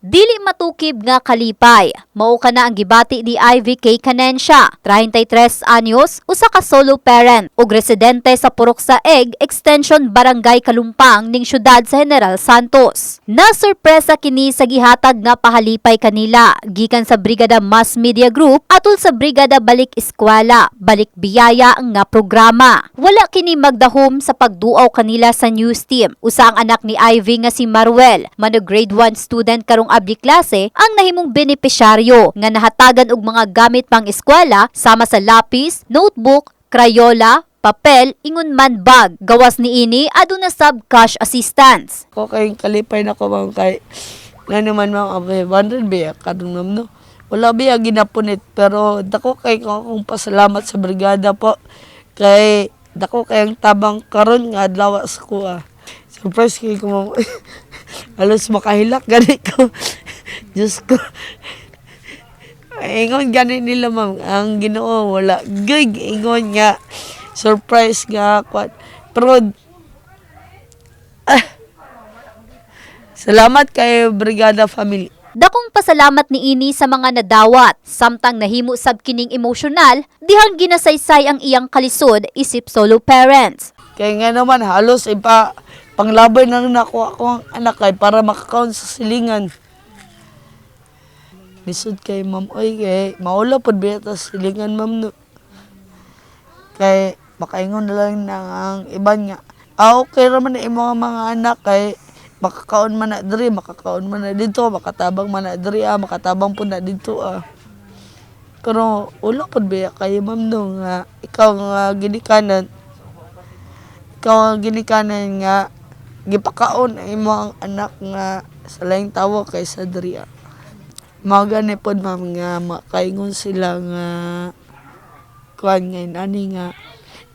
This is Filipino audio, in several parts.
Dili matukib nga kalipay. Mao ka na ang gibati ni Ivy K. Canensya, 33 anyos, usa ka solo parent ug residente sa Purok sa Egg Extension Barangay Kalumpang ning syudad sa General Santos. Nasurpresa kini sa gihatag nga pahalipay kanila gikan sa Brigada Mass Media Group atol sa Brigada Balik Eskwela, Balik Biyaya nga programa. Wala kini magdahom sa pagduaw kanila sa news team. Usa ang anak ni Ivy nga si Maruel, mano grade 1 student karong abli klase, ang nahimong benepisyaryo nga nahatagan og mga gamit pang eskwela sama sa lapis, notebook, krayola, papel, ingon man bag. Gawas ni ini aduna sub cash assistance. ko kay kalipay na ko ma'am kay nga naman ma'am abe 100 biya kadung ma'am no wala biya ginapunit pero dako kay ko pasalamat sa brigada po kay dako kay ang tabang karon nga adlaw sa kuha surprise kay ko halos makahilak gani ko. Diyos ko. Ingon gani nila ma'am. Ang Ginoo wala. Gig ingon nga. Surprise nga kwat. Pero Salamat kay Brigada Family. Dakong pasalamat ni ini sa mga nadawat, samtang nahimo sab kining emosyonal, dihang ginasaysay ang iyang kalisod isip solo parents. Kaya nga naman halos ipa panglabay na rin ako ako ang anak kay para makakaon sa silingan. Lisod kay ma'am oy kay maula pod biya ta sa silingan ma'am no. Kay makaingon na lang na ang iban nga. Ah, okay raman na imong mga anak kay makakaon man na diri, makakaon man na dito, makatabang man na diri ah, makatabang po na dito ah. Pero ulo pod biya kay ma'am no nga ikaw nga ginikanan ikaw ang ginikanan nga gipakaon ang imong anak nga sa laing tawo kaysa diri. Mao gani pod ma'am nga makaingon sila nga kuan nga ani nga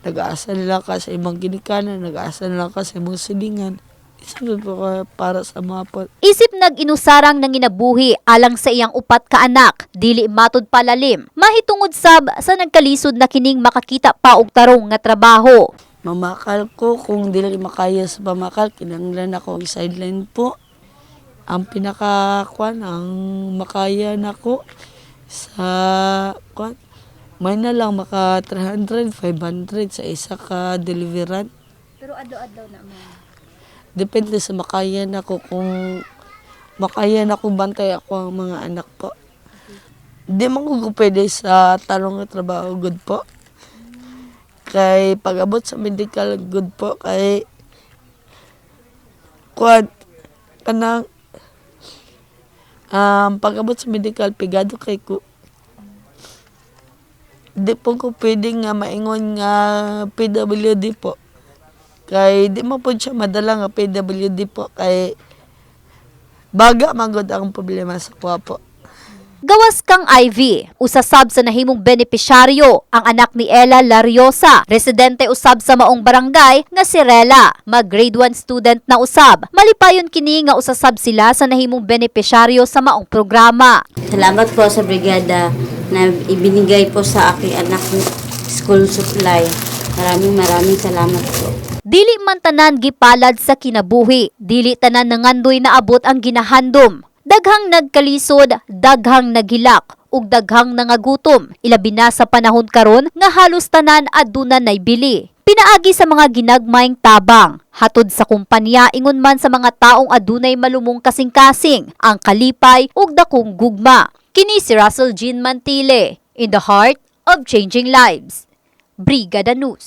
nag-aasa nila ka sa imong ginikanan, nag-aasa nila ka sa imong silingan. Isugod po ka para sa mga po. Isip nag-inusarang nang ginabuhi alang sa iyang upat ka anak, dili matod palalim. Mahitungod sab sa nagkalisod na kining makakita pa og tarong nga trabaho. Mamakal ko kung dili makaya sa pamakal, kinanglan ako ang sideline po. Ang pinaka kwan, ang makaya nako sa kwan, may na lang maka 300, 500 sa isa ka deliveran. Pero adlaw-adlaw na mo. Depende sa makaya nako kung makaya na kung bantay ako ang mga anak po. Di man ko pwede sa talong trabaho good po. Kay pag-abot sa medical good po kay kuan kanang um, pag-abot sa medical pigado kay ko di po ko pwede nga maingon nga PWD po. Kay di mo po siya madala nga PWD po kay baga magod ang problema sa kuha po. Gawas kang Ivy, usasab sa nahimong benepisyaryo, ang anak ni Ella Lariosa, residente usab sa maong barangay nga si Rela, mag grade 1 student na usab. Malipayon kini nga usasab sila sa nahimong benepisyaryo sa maong programa. Salamat po sa brigada na ibinigay po sa aking anak ng school supply. Maraming maraming salamat po. Dili man tanan gipalad sa kinabuhi, dili tanan nangandoy na abot ang ginahandom. Daghang nagkalisod, daghang naghilak, ug daghang nangagutom. Ilabi na sa panahon karon nga halos tanan aduna nay bili. Pinaagi sa mga ginagmayng tabang, hatod sa kumpanya ingon man sa mga taong adunay malumong kasing-kasing, ang kalipay ug dakong gugma. Kini si Russell Jean Mantile, in the heart of changing lives. Brigada News.